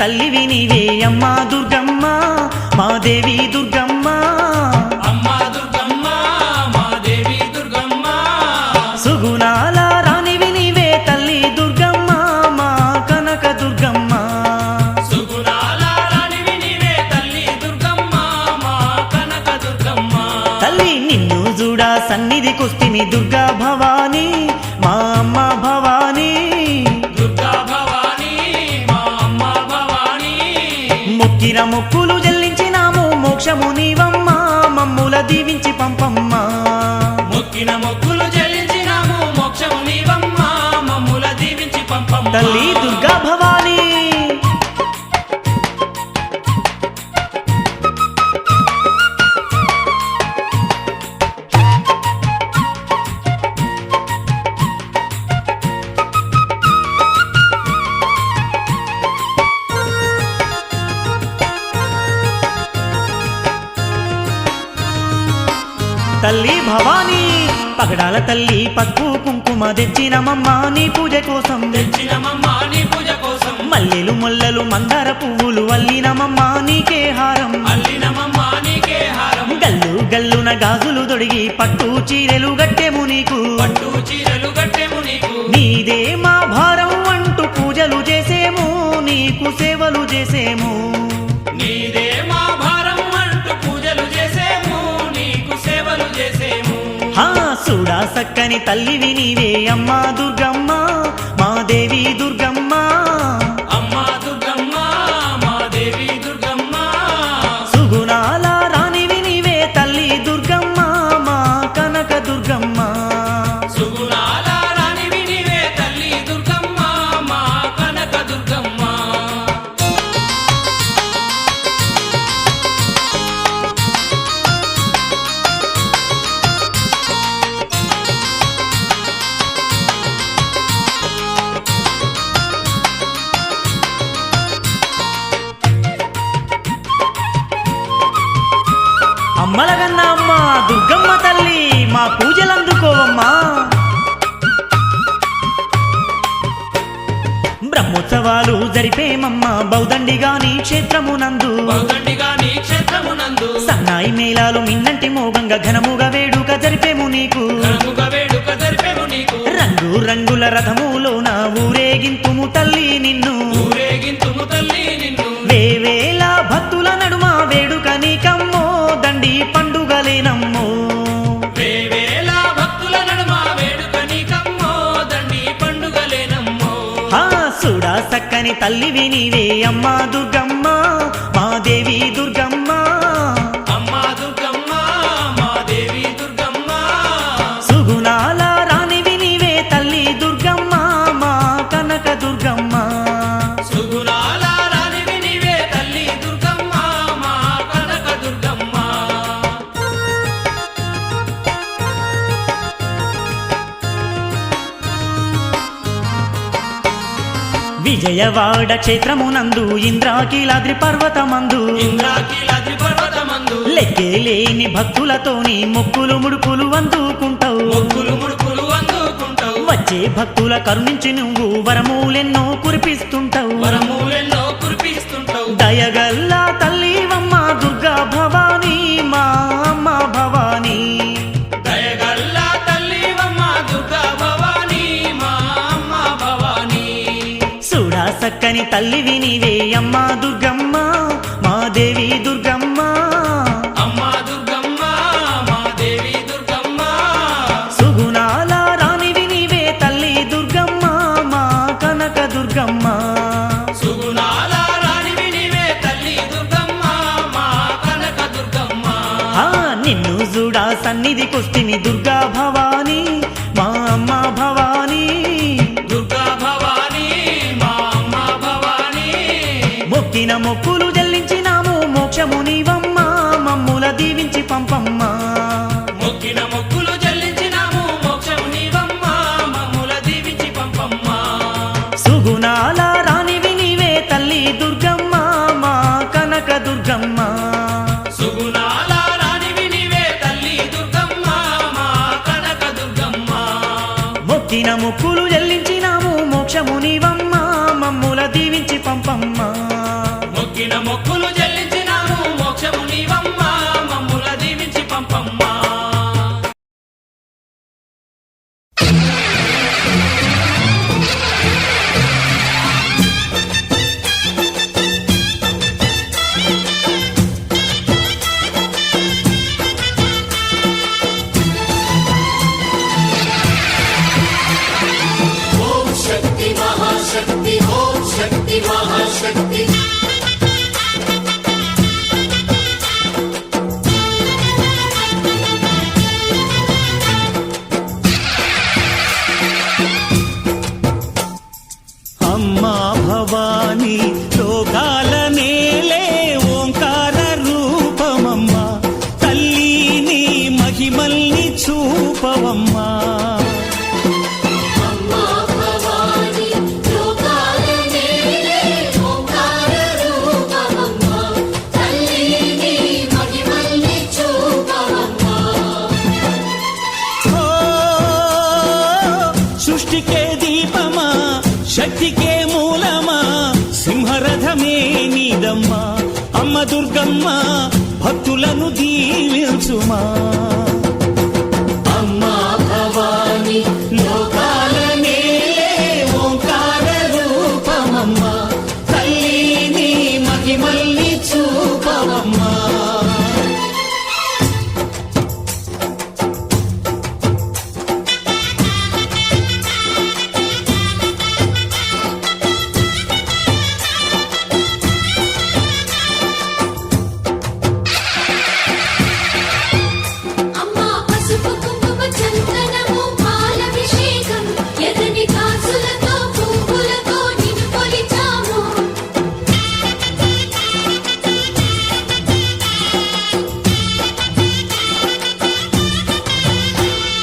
తల్లివి నీవే అమ్మా దుర్గమ్మ మా దేవి దుర్గమ్మ. అమ్మా దుర్గమ్మ మా దేవి దుర్గమ్మ. సుగుణాల రాణివి నీవే తల్లి దుర్గమ్మ మా కనక దుర్గమ్మ. సుగుణాల రాణివి నీవే తల్లి దుర్గమ్మ మా కనక దుర్గమ్మ. తల్లి నిన్ను చూడ సన్నిధి కుస్తిమి దుర్గా భవానీ మా అమ్మ భవానీ. మొక్కిన మొక్కులు చెల్లించినాము మోక్షము నీవమ్మ మమ్ముల దీవించి పంపమ్మ. మొక్కిన మొక్కులు చెల్లించినాము మోక్షం నీవమ్మ మమ్ముల దీవించి పంపమ్మ. తల్లి దుర్గా తల్లి భవానీ పగడాల తల్లి పక్కు కుంకుమ తెచ్చినమమ్మ నీ పూజ కోసం. తెచ్చినమమ్మ నీ పూజ కోసం. మల్లెలు మొల్లలు మందార పువ్వులు అల్లినమమ్మ నీకే హారం. అల్లినమమ్మ నీకే హారం. గల్లు గల్లున గాజులు దొడిగి పట్టు చీరెలు గట్టెము నీకు. పట్టు చీరలు కట్టెము నీకు. నీదే మా భారం అంటూ పూజలు చేసేము నీకు సేవలు చేసేము. సక్కని తల్లివి నీవే అమ్మా దుర్గమ్మ. మా దేవి దుర్గ బ్రహ్మోత్సవాలు జరిపేమమ్మ. బౌదండిగా నీ క్షేత్రమునందు నీ సన్నాయి మేళాలు మిన్నంటి మోగంగా ఘనముగా వేడుక జరిపేము నీకు. రంగు రంగుల రథములోన ఊరేగింతుము తల్లి నిన్ను. సుడా సక్కని తల్లివి నీవే అమ్మా దుర్గమ్మ. విజయవాడ క్షేత్రమునందు ఇంద్రాకీలాద్రి పర్వతమందు. ఇంద్రాకీలాద్రి పర్వతమందు. లెక్కేలేని భక్తులతోని మొక్కులు ముడుపులు అందుకుంటావు. మొక్కులు ముడుపులు అందుకుంటావు. వచ్చే భక్తుల కరుణించి నువ్వు వరములెన్నో కురిపిస్తుంటావు. వరములెన్నో కురిపిస్తుంటావు. దయగల్లా సుడా సక్కని తల్లివి నీవే అమ్మ దుర్గమ్మ మా దేవి దుర్గమ్మ. అమ్మా దుర్గమ్మ మా దేవి దుర్గమ్మ. సుగుణాల రాణివి నీవే తల్లి దుర్గమ్మ మా కనక దుర్గమ్మ. సుగుణాల రాణివి నీవే తల్లి దుర్గమ్మ మా కనక దుర్గమ్మ. నిన్ను చూడా సన్నిధి కుస్తిని దుర్గా భవానీ మొక్కిన మొక్కులు జల్లించినాము మోక్షము నీవమ్మ మమ్ముల దీవించి పంపమ్మా. దుర్గమ్మ భక్తులను దీవించుమా. అమ్మా భవాని మహిమల్ని చూపవమ్మా